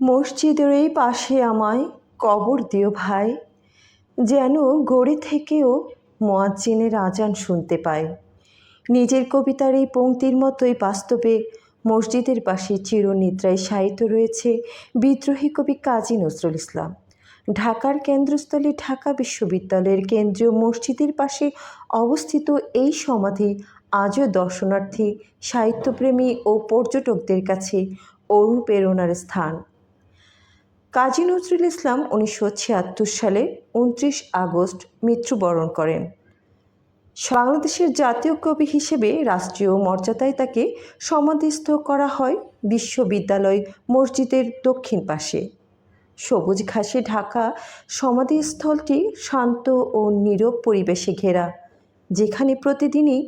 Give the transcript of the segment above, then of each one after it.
মসজিদের এই পাশে আমায় কবর দিও ভাই, যেন গড়ে থেকেও মোয়াজ্জিনের আজান শুনতে পাই নিজের কবিতার এই পংক্তির মতোই বাস্তবে মসজিদের পাশে চিরনিদ্রায় শায়িত রয়েছে বিদ্রোহী কবি কাজী নজরুল ইসলাম। ঢাকার কেন্দ্রস্থলে ঢাকা বিশ্ববিদ্যালয়ের কেন্দ্রীয় মসজিদের পাশে অবস্থিত এই সমাধি আজও দর্শনার্থী, সাহিত্যপ্রেমী ও পর্যটকদের কাছে অনুপ্রেরণার স্থান। কাজী নজরুল ইসলাম উনিশশো ছিয়াত্তর সালে উনত্রিশ আগস্ট মৃত্যুবরণ করেন। বাংলাদেশের জাতীয় কবি হিসেবে রাষ্ট্রীয় মর্যাদায় তাকে সমাধিস্থ করা হয় বিশ্ববিদ্যালয় মসজিদের দক্ষিণ পাশে। সবুজ ঘাসে ঢাকা সমাধিস্থলটি শান্ত ও নীরব পরিবেশে ঘেরা, যেখানে প্রতিদিনই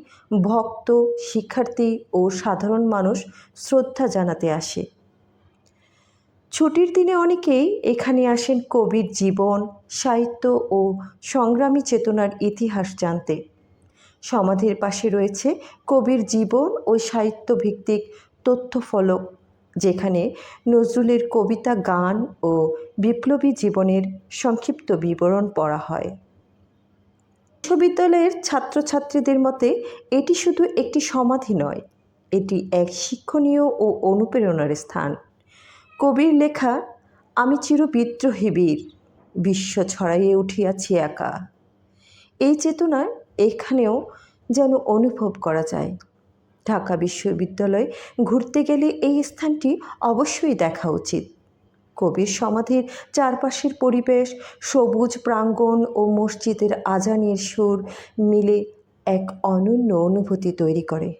ভক্ত, শিক্ষার্থী ও সাধারণ মানুষ শ্রদ্ধা জানাতে আসে। ছুটির দিনে অনেকেই এখানে আসেন কবির জীবন, সাহিত্য ও সংগ্রামী চেতনার ইতিহাস জানতে। সমাধির পাশে রয়েছে কবির জীবন ও সাহিত্যভিত্তিক তথ্যফলক যেখানে নজরুলের কবিতা গান ও বিপ্লবী জীবনের সংক্ষিপ্ত বিবরণ পড়া হয়। বিশ্ববিদ্যালয়ের ছাত্রছাত্রীদের মতে, এটি শুধু একটি সমাধি নয়, এটি এক শিক্ষণীয় ও অনুপ্রেরণার স্থান। কবির লেখা, আমি চির বিদ্রোহী বীর, বিশ্ব ছড়াইয়ে উঠিয়াছি একা এই চেতনা এখানেও যেন অনুভব করা যায়। ঢাকা বিশ্ববিদ্যালয় ঘুরতে গেলে এই স্থানটি অবশ্যই দেখা উচিত। কবির সমাধির চারপাশের পরিবেশ, সবুজ প্রাঙ্গণ ও মসজিদের আজানের সুর মিলে এক অনন্য অনুভূতি তৈরি করে।